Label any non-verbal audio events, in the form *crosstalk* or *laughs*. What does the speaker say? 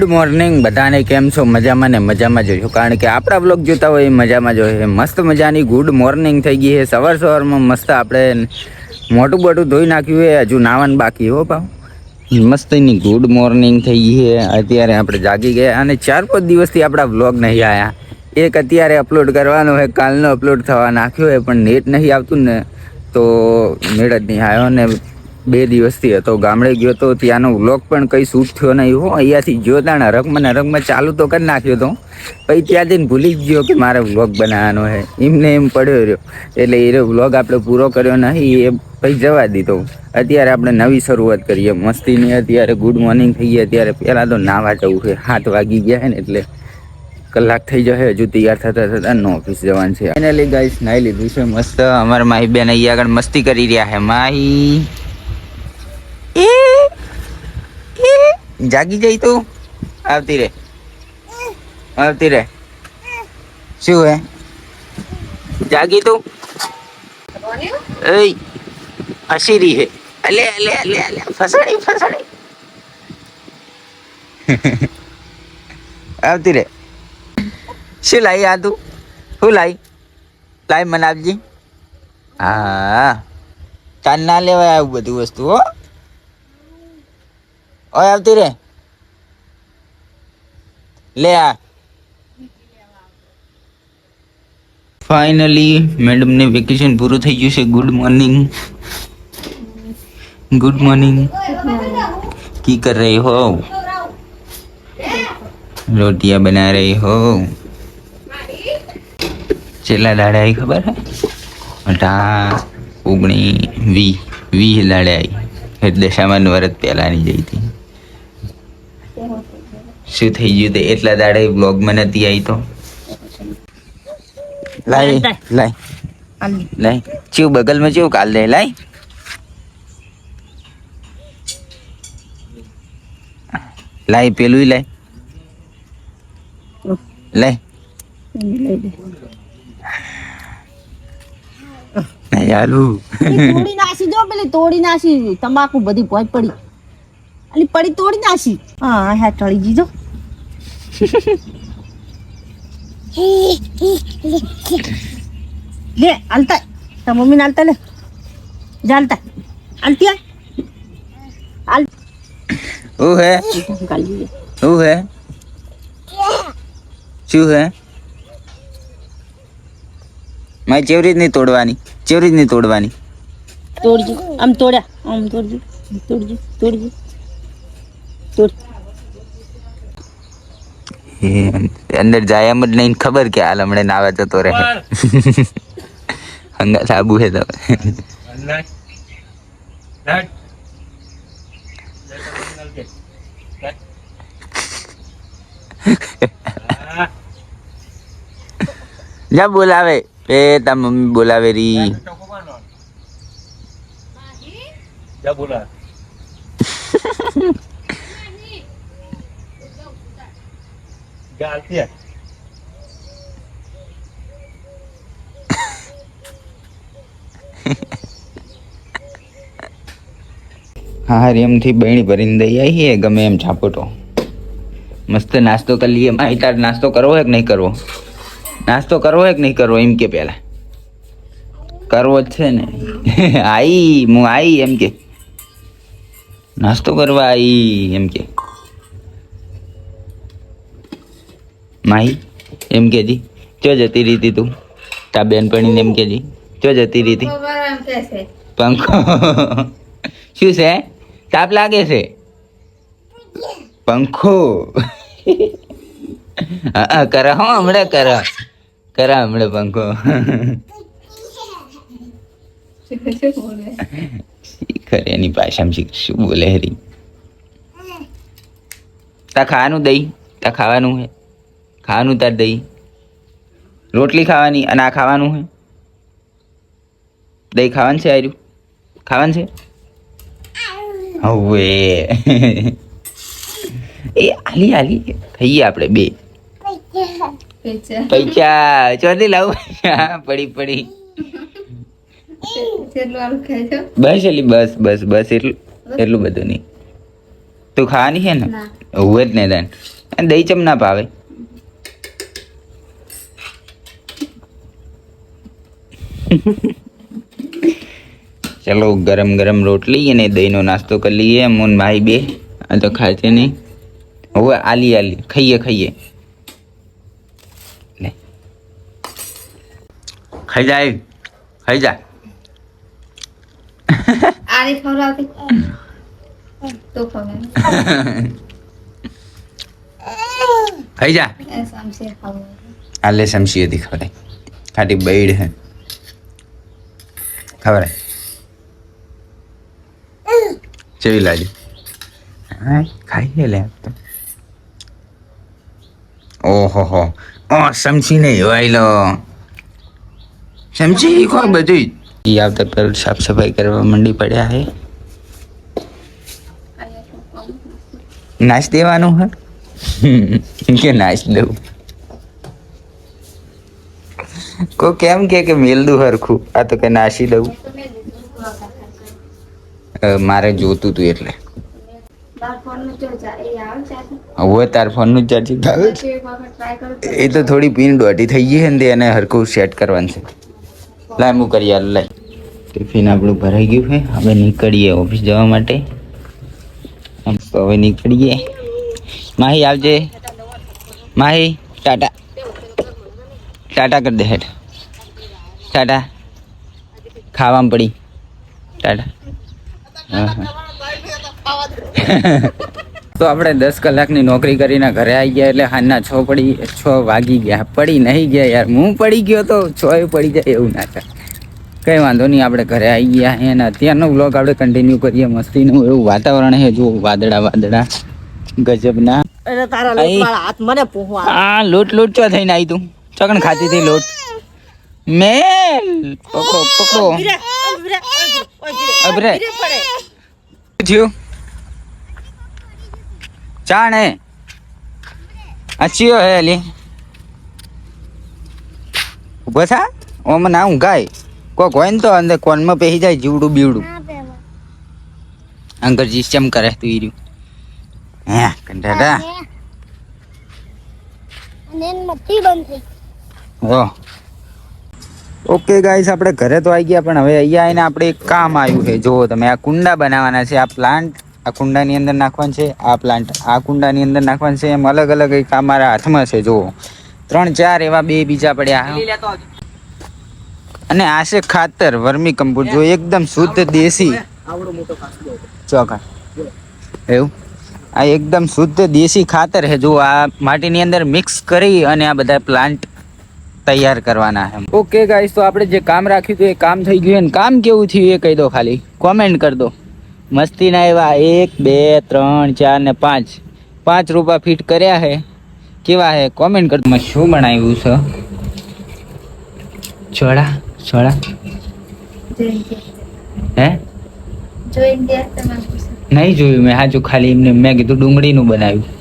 Good morning, બધાને કેમ છો? મજામાં ને મજામાં જોશો કારણ કે આપણા બ્લોગ જોતા હોય એ મજામાં જોઈએ મસ્ત મજાની ગુડ મોર્નિંગ થઈ ગઈ છે. સવાર સવારમાં મસ્ત આપણે મોટું બોટું ધોઈ નાખ્યું છે. હજુ નાવાનું બાકી હો પાવ. મસ્તની ગુડ મોર્નિંગ થઈ ગઈ છે. અત્યારે આપણે જાગી ગયા અને ચાર પાંચ દિવસથી આપણા બ્લોગ નહીં આવ્યા એક અત્યારે અપલોડ કરવાનો હોય કાલનો અપલોડ થવા નાખ્યો હોય પણ નેટ નહીં આવતું ને, તો નેટ જ નહીં આવ્યો. ને બે દિવસથી હતો. ગામડે ગયો તો ત્યાંનો વ્લોગ પણ કંઈ શૂટ થયો નહીં. હો અહીંયાથી ગયો ત્યાં નરકમાં રંગમાં ચાલુ તો કરી નાખ્યો તો. પછી ત્યાં જઈને ભૂલી જ ગયો કે મારે વ્લોગ બનાવવાનો છે. એમને એમ પડ્યો રહ્યો. એટલે એ વ્લોગ આપણે પૂરો કર્યો નહીં, એ પછી જવા દીધો. અત્યારે આપણે નવી શરૂઆત કરીએ. મસ્તીની અત્યારે ગુડ મોર્નિંગ થઈ ગયા અત્યારે પહેલાં તો નાવા જવું છે. હાથ વાગી ગયા છે ને એટલે કલાક થઈ જશે. હજુ તૈયાર થતા થતા નો ઓફિસ જવાનું છે. ફાઇનલી ગાઈસ નાઈ લીધું છે. મસ્ત અમારા માહી બેન અહીંયા આગળ મસ્તી કરી રહ્યા છે. માહી એ એ જાગી જઈ તું આવતી રે આવતી રે શું હે જાગી તું એય હસીરી હે અલે અલે અલે અલે ફસાડી ફસાડી આવતી રે શું લાવી આ તું શું લાવી લાવી મને આપજી હા કાન ના લેવાય આવું બધું વસ્તુ હો ઓય આવતી રે. લે આ. ફાઇનલી મેડમને વેકેશન પૂરું થઈ ગયું છે. ગુડ મોર્નિંગ ગુડ મોર્નિંગ કી કર રહી હો? રોટિયા બના રહી હો? છેલ્લા દાડે આવી ખબર હે? અઢાર ઓગણી વી વી દાડે આવી એટલે સામાન વરત પહેલાંની જઈ હતી. શું થઈ ગયું તે? એટલા દાડે બ્લોગમાં નથી આવી તો? લાય લાય. લાય. ચેવું બગલમાં ચેવું કાલ દે લાય. લાય પેલું લાય. લાય. તોડી નાસી જો પેલી તોડી નાસી તમાકુ બધી ભોય પડી. અલી પડી તોડી નાસી હા હા ટળી જીજો લે આલતા. તા મમ્મી ને ने લે. જાલતા આલતી. આ. આલ. હું હે? કાલી લે હું? શું હે? મારી ચેવરી જ નહીં તોડવાની ચેવરી જ નહીં તોડવાની? તોડજો. આમ તોડ્યા. આમ તોડજો. તોડજો. તોડજો. તોડ. અંદર જાય એમ જ નહીં ખબર કે હાલ હમણે નાવા જતો રહે. હંગા સાબુ હે તમે જા બોલાવે. એ તા મમ્મી બોલાવે રી. જા બોલા. *laughs* આલતી આય. હા એમથી બહેણી ભરીને દઈ આવીએ, ગમે એમ છાપોટો મસ્ત નાસ્તો કરી લઈએ. મારી તાર નાસ્તો કરવો હે કે નહીં કરવો? નાસ્તો કરવો હે કે નહીં કરવો? એમ કે પહેલા કરવો જ છે ને. *laughs* આઈ, હું આઈ, એમ કે. નાસ્તો કરવા આઈ, એમ કે. માહી એમ કેજી ચો જતી રીતી તું તા? બેનપણીને એમ કેજી ચો જતી રીતી પંખો *laughs* શું છે? તાપ લાગે છે? પંખો? *laughs* હા કરા હો હમણાં કરા. કરા હમણાં પંખો. *laughs* ખરે એની ભાષામાં શીખ શું બોલે હરી? તા ખાવાનું દઈ તા ખાવાનું હે? ખાવાનું ઉતાર દહીં રોટલી ખાવાની અને આ ખાવાનું હોય દહીં ખાવાનું છે આર્યું ખાવાનું છે? હવે એ આલી આલી. ખાઈએ આપણે બે. પૈસા. ચોથી લાવું પડી પડી. બસ એલી બસ બસ બસ એટલું એટલું બધું નહીં. તું ખાવાની છે ને? હોવે જ ને અને દહીં ચમ ના ભાવે? ચલો ગરમ ગરમ રોટલી અને દહીંનો નાસ્તો કરી લઈએ મોન ભાઈ બે આ તો ખાય છે નહીં હવે આલી આલી ખાઈએ ખાઈએ લે ખાઈ જાય ખાઈ જા આરે ખવડાવતી તો ખવડાવે ખાઈ જા એ સમસે ખવડાવે આલે સમસી હતી ખબર ખાટી બૈડ હે ખબર ચેવી લાગી. હા ખાઈ લે તો. ઓહો હો. ઓ સમસી ને વાયલો સમજી કો બધું ઈ આવતા પર સાફ સફાઈ કરવા મંડી પડ્યા હે. નાશ દેવાનું હે? કે નાશ દઉં? કો કેમ કે કે મેલ હરખું? આ તો કે નાસી દઉં. મારે જોતું તું એટલે. હવે તાર ફોનનું ચાર્જિંગ આવે એ તો થોડી પીન દોઢી થઈ ગઈ છે ને એને હરખું સેટ કરવાનું છે. લાય હું કરી યાર લાય. ટિફિન આપણું ભરાઈ ગયું છે. હવે નીકળીએ ઓફિસ જવા માટે. તો હવે નીકળીએ. માહી આવજે. માહી ટાટા. ટાટા કરી દે હેઠ ટાટા. ખાવામાં પડી. ટાટા. તો આપણે દસ કલાકની નોકરી કરીને ઘરે આવી ગયા એટલે હાલના છ પડી છ વાગી ગયા. પડી નહીં ગયા યાર. હું પડી ગયો તો છ એ પડી જાય એવું ના થાય. કંઈ વાંધો નહીં આપણે ઘરે આવી ગયા અને અત્યારનો બ્લોગ આપણે કન્ટિન્યુ કરીએ મસ્તીનું. એવું વાતાવરણ છે જો વાદળા વાદળા ગજબના. આ લોટ લોટ ચો થઈને આવી તું. ચકન ખાતી હતી લોટ. મેલ. પકડો પકડો. અભરે. અબરે થયું ચાણે અચ્છીઓ હે અલી ઊભો થા. ઓમ ના ઊંઘાય. કોક હોય ને તો અંદર કોનમાં પહેરી જાય જીવડું બીવડું. અંકરજી ચમ કરે તું ઈર્યું હે કંટાળા ઓ ઓકે ગાઈસ આપણે ઘરે તો આવી ગયા પણ હવે અહીંયા આવીને આપણે એક કામ આવ્યું છે. જુઓ તમે આ કુંડા બનાવવાના છે. આ પ્લાન્ટ આ કુંડાની અંદર નાખવાનું છે. આ પ્લાન્ટ આ કુંડાની અંદર નાખવાનું છે. એમ અલગ અલગ એક અમારા મારા હાથમાં છે જુઓ. ત્રણ ચાર એવા બે બીજા પડ્યા. અને આ છે ખાતર વર્મી કમ્પોસ્ટ જો એકદમ શુદ્ધ દેશી. ચોખા એવું? આ એકદમ શુદ્ધ દેશી ખાતર છે. જો આ માટીની અંદર મિક્સ કરી અને આ બધા પ્લાન્ટ તૈયાર કરવાના છે ઓકે ગાઈસ તો આપણે જે કામ રાખ્યું હતું એ કામ થઈ ગયું અને કામ કેવું થયું એ કહી દો ખાલી. કોમેન્ટ કરી દો. મસ્તીના એવા એક બે ત્રણ ચાર ને પાંચ. પાંચ રૂપિયા ફિટ કર્યા છે. કેવા છે? કોમેન્ટ કરી દો. શું બનાવ્યું છે? છોડા છોડા. હે? નહીં જોયું મેં. હાજુ ખાલી એમને મેં કીધું ડુંગળીનું બનાવ્યું.